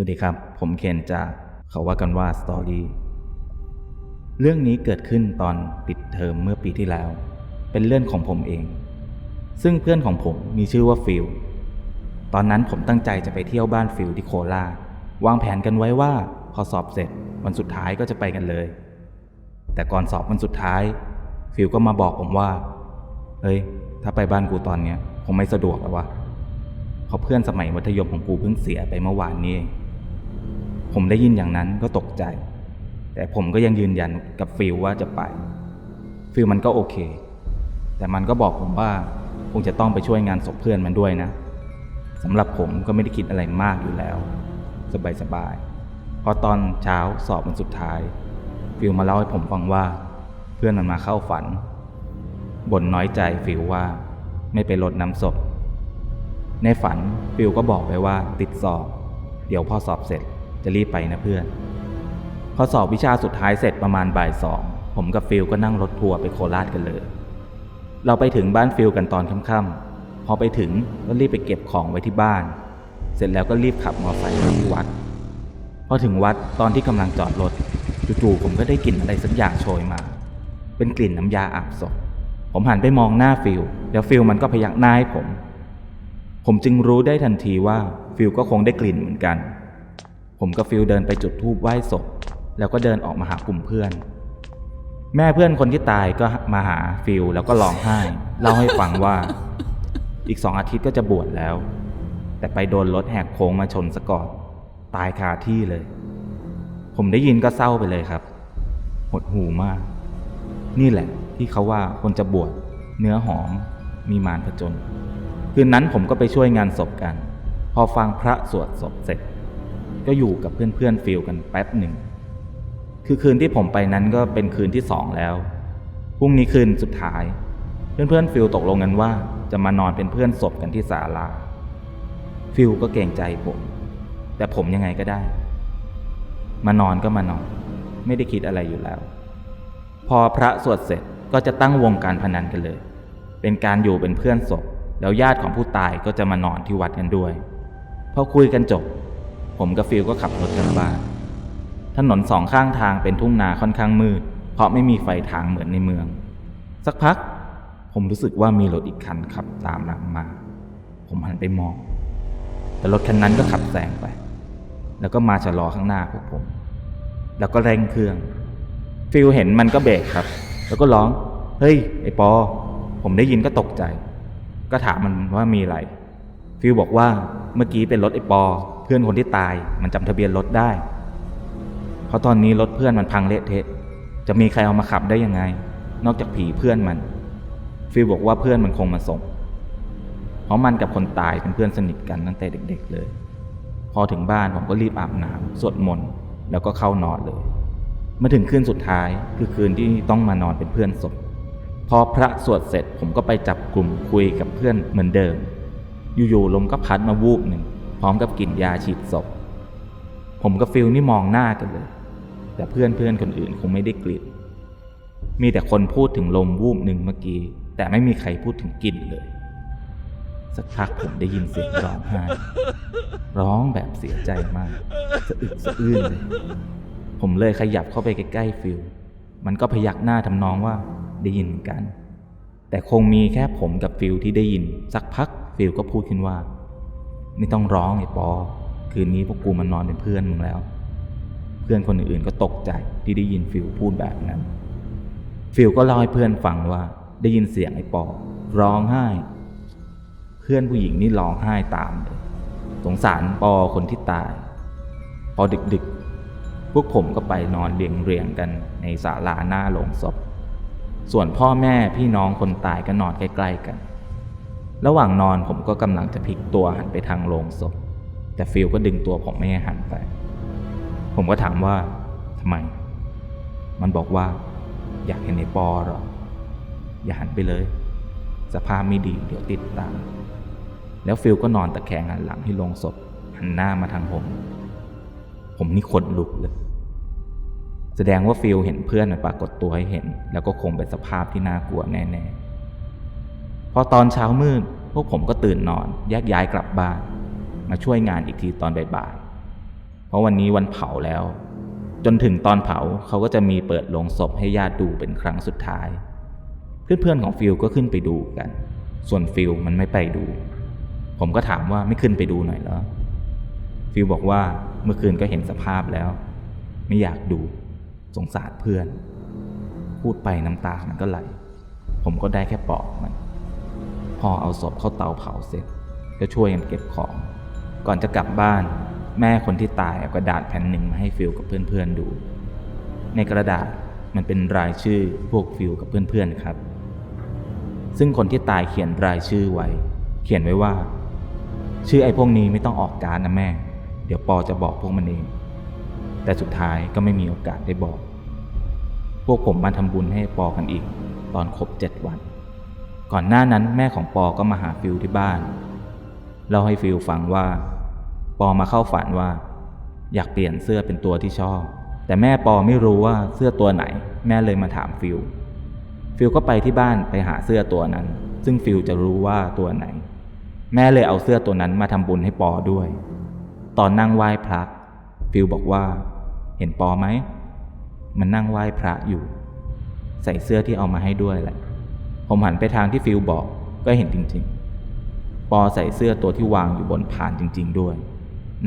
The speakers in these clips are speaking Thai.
วัสดีครับ ผมเคนจากเขาว่ากันว่าสตอรี่เรื่องนี้เกิดขึ้นตอนปิดเทอมเมื่อปีที่แล้ว เป็นเรื่องของผมเอง ซึ่งเพื่อนของผมมีชื่อว่าฟิลตอนนั้นผมตั้งใจจะไปเที่ยวบ้านฟิลที่โคราชวางแผนกันไว้ว่าพอสอบเสร็จวันสุดท้ายก็จะไปกันเลย แต่ก่อนสอบวันสุดท้าย ฟิลก็มาบอกผมว่าเฮ้ย ถ้าไปบ้านกูตอนเนี้ยคงไม่สะดวกแล้ววะเพราะเพื่อนสมัยมัธยมของกูเพิ่งเสียไปเมื่อวานนี้เอง ผมได้ยินอย่างนั้นก็ตกใจ แต่ผมก็ยังยืนยันกับฟิลว่าจะไป ฟิลมันก็โอเค แต่มันก็บอกผมว่าคงจะต้องไปช่วยงานศพเพื่อนมันด้วยนะสำหรับผมก็ไม่ได้คิดอะไรมากอยู่แล้ว สบายๆพอตอนเช้าสอบวันสุดท้าย ฟิลมาเล่าให้ผมฟังว่า เพื่อนมันมาเข้าฝันบ่นน้อยใจฟิลว่าไม่ไปรดน้ำศพ ในฝันฟิลก็บอกไปว่าติดสอบ เดี๋ยวพอสอบเสร็จ จะรีบไปนะเพื่อน พอสอบวิชาสุดท้ายเสร็จประมาณบ่ายสอง ผมกับฟิลก็นั่งรถทัวร์ไปโคราชกันเลย เราไปถึงบ้านฟิลกันตอนค่ำๆ พอไปถึงก็รีบไปเก็บของไว้ที่บ้าน เสร็จแล้วก็รีบขับมอเตอร์ไซค์ไปที่วัด พอถึงวัดตอนที่กำลังจอดรถจู่ๆผมก็ได้กลิ่นอะไรสักอย่างโชยมา เป็นกลิ่นน้ำยาอาบศพ ผมหันไปมองหน้าฟิลแล้วฟิลมันก็พยักหน้าให้ผม ผมจึงรู้ได้ทันทีว่าฟิลก็คงได้กลิ่นเหมือนกัน ผมกับฟิลเดินไปจุดธูปไหว้ศพ แล้วก็เดินออกมาหากลุ่มเพื่อน แม่เพื่อนคนที่ตายก็มาหาฟิลแล้วก็ร้องไห้เล่าให้ฟังว่า อีกสองอาทิตย์ก็จะบวชแล้ว แต่ไปโดนรถแหกโค้งมาชนซะก่อนตายคาที่เลย ผมได้ยินก็เศร้าไปเลยครับ หดหูมาก นี่แหละที่เขาว่าคนจะบวชเนื้อหอมมีมารผจญคืนนั้นผมก็ไปช่วยงานศพกัน พอฟังพระสวดศพเสร็จ ก็อยู่กับเพื่อนๆฟิลกันแป๊บหนึ่ง คือคืนที่ผมไปนั้นก็เป็นคืนที่สองแล้ว พรุ่งนี้คืนสุดท้าย เพื่อนๆฟิลตกลงกันว่าจะมานอนเป็นเพื่อนศพกันที่ศาลา ฟิลก็เกรงใจผม แต่ผมยังไงก็ได้ มานอนก็มานอน ไม่ได้คิดอะไรอยู่แล้ว พอพระสวดเสร็จก็จะตั้งวงการพนันกันเลย เป็นการอยู่เป็นเพื่อนศพ แล้วญาติของผู้ตายก็จะมานอนที่วัดกันด้วย พอคุยกันจบ ผมกับฟิลก็ขับรถกลับบ้าน ถนนสองข้างทางเป็นทุ่งนาค่อนข้างมืด เพราะไม่มีไฟทางเหมือนในเมือง สักพัก ผมรู้สึกว่ามีรถอีกคันขับตามหลังมา ผมหันไปมอง แต่รถคันนั้นก็ขับแซงไป แล้วก็มาชะลอข้างหน้าพวกผม แล้วก็เร่งเครื่อง ฟิลเห็นมันก็เบรกครับ แล้วก็ร้อง เฮ้ย ไอ้ปอ ผมได้ยินก็ตกใจ ก็ถามมันว่ามีอะไร ฟิลบอกว่าเมื่อกี้เป็นรถไอ้ปอ พื่อนคนที่ตายมันจำทะเบียนรถได้ เพราะตอนนี้รถเพื่อนมันพังเละเทะ จะมีใครเอามาขับได้ยังไง นอกจากผีเพื่อนมัน ฟิลบอกว่าเพื่อนมันคงมาส่ง เพราะมันกับคนตายเป็นเพื่อนสนิทกันตั้งแต่เด็ก ๆ เลย พอถึงบ้านผมก็รีบอาบน้ำสวดมนต์แล้วก็เข้านอนเลย มาถึงคืนสุดท้ายคือคืนที่ต้องมานอนเป็นเพื่อนศพ พอพระสวดเสร็จผมก็ไปจับกลุ่มคุยกับเพื่อนเหมือนเดิม อยู่ๆลมก็พัดมาวูบหนึ่ง พร้อมกับกลิ่นยาฉีดศพ ผมกับฟิลนี่มองหน้ากันเลย แต่เพื่อนเพื่อนคนอื่นคงไม่ได้กลิ่น มีแต่คนพูดถึงลมวูบหนึ่งเมื่อกี้ แต่ไม่มีใครพูดถึงกลิ่นเลย สักพักผมได้ยินเสียงร้องไห้ ร้องแบบเสียใจมากสะอึกสะอื้นเลย ผมเลยขยับเข้าไปใกล้ๆฟิล มันก็พยักหน้าทำนองว่าได้ยินเหมือนกัน แต่คงมีแค่ผมกับฟิลที่ได้ยิน สักพักฟิลก็พูดขึ้นว่า ไม่ต้องร้องไอ้ปอ คืนนี้พวกกูมันนอนเป็นเพื่อนมึงแล้ว เพื่อนคนอื่นๆก็ตกใจที่ได้ยินฟิลพูดแบบนั้น ฟิลก็เล่าให้เพื่อนฟังว่า ได้ยินเสียงไอ้ปอ ร้องไห้ เพื่อนผู้หญิงนี่ร้องไห้ตามเลยสงสารปอคนที่ตาย พอดึกๆ พวกผมก็ไปนอนเรียงเรียงกันในศาลาหน้าโลงศพ ส่วนพ่อแม่พี่น้องคนตายก็นอนใกล้ๆกัน ระหว่างนอนผมก็กำลังจะพลิกตัวหันไปทางโลงศพ แต่ฟิลก็ดึงตัวผมไม่ให้หันไป ผมก็ถามว่าทำไม มันบอกว่า อยากเห็นไอ้ปอหรอ อย่าหันไปเลย สภาพไม่ดีเดี๋ยวติดตาม แล้วฟิลก็นอนตะแคงหันหลังที่โลงศพ หันหน้ามาทางผม ผมนี่ขนลุกเลย แสดงว่าฟิลเห็นเพื่อนมันปรากฏตัวให้เห็น แล้วก็คงเป็นสภาพที่น่ากลัวแน่ๆ พอตอนเช้ามืดพวกผมก็ตื่นนอนแยกย้ายกลับบ้าน มาช่วยงานอีกทีตอนบ่ายๆเพราะวันนี้วันเผาแล้ว จนถึงตอนเผาเขาก็จะมีเปิดโลงศพให้ญาติดูเป็นครั้งสุดท้าย เพื่อนๆของฟิลก็ขึ้นไปดูกัน ส่วนฟิลมันไม่ไปดู ผมก็ถามว่าไม่ขึ้นไปดูหน่อยเหรอฟิลบอกว่าเมื่อคืนก็เห็นสภาพแล้ว ไม่อยากดูสงสารเพื่อน พูดไปน้ำตามันก็ไหล ผมก็ได้แค่ปลอบมัน พอเอาศพเข้าเตาเผาเสร็จ ก็ช่วยกันเก็บของ ก่อนจะกลับบ้าน แม่คนที่ตายเอากระดาษแผ่นหนึ่งมาให้ฟิลกับเพื่อนๆดู ในกระดาษมันเป็นรายชื่อพวกฟิลกับเพื่อนๆครับ ซึ่งคนที่ตายเขียนรายชื่อไว้ เขียนไว้ว่า ชื่อไอ้พวกนี้ไม่ต้องออกการนะแม่ เดี๋ยวปอจะบอกพวกมันเอง แต่สุดท้ายก็ไม่มีโอกาสได้บอก พวกผมมาทำบุญให้ปอกันอีก ตอนครบเจ็ดวัน ก่อนหน้านั้นแม่ของปอก็มาหาฟิลที่บ้านเล่าให้ฟิลฟังว่า ปอมาเข้าฝันว่า อยากเปลี่ยนเสื้อเป็นตัวที่ชอบ แต่แม่ปอไม่รู้ว่าเสื้อตัวไหน แม่เลยมาถามฟิลฟิลก็ไปที่บ้านไปหาเสื้อตัวนั้น ซึ่งฟิลจะรู้ว่าตัวไหน แม่เลยเอาเสื้อตัวนั้นมาทำบุญให้ปอด้วย ตอนนั่งไหว้พระฟิลบอกว่า เห็นปอไหมมันนั่งไหว้พระอยู่ ใส่เสื้อที่เอามาให้ด้วยแหละ ผมหันไปทางที่ฟิลบอกก็เห็นจริงๆ ปอใส่เสื้อตัวที่วางอยู่บนพานจริง ๆ ด้วย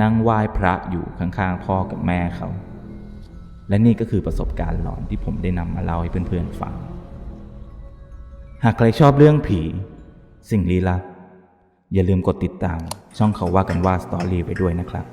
นั่งไหว้พระอยู่ข้างๆพ่อกับแม่เขา และนี่ก็คือประสบการณ์หลอนที่ผมได้นำมาเล่าให้เพื่อนๆฟัง หากใครชอบเรื่องผี สิ่งลี้ลับ อย่าลืมกดติดตามช่องเขาว่ากันว่าสตอรี่ไปด้วยนะครับ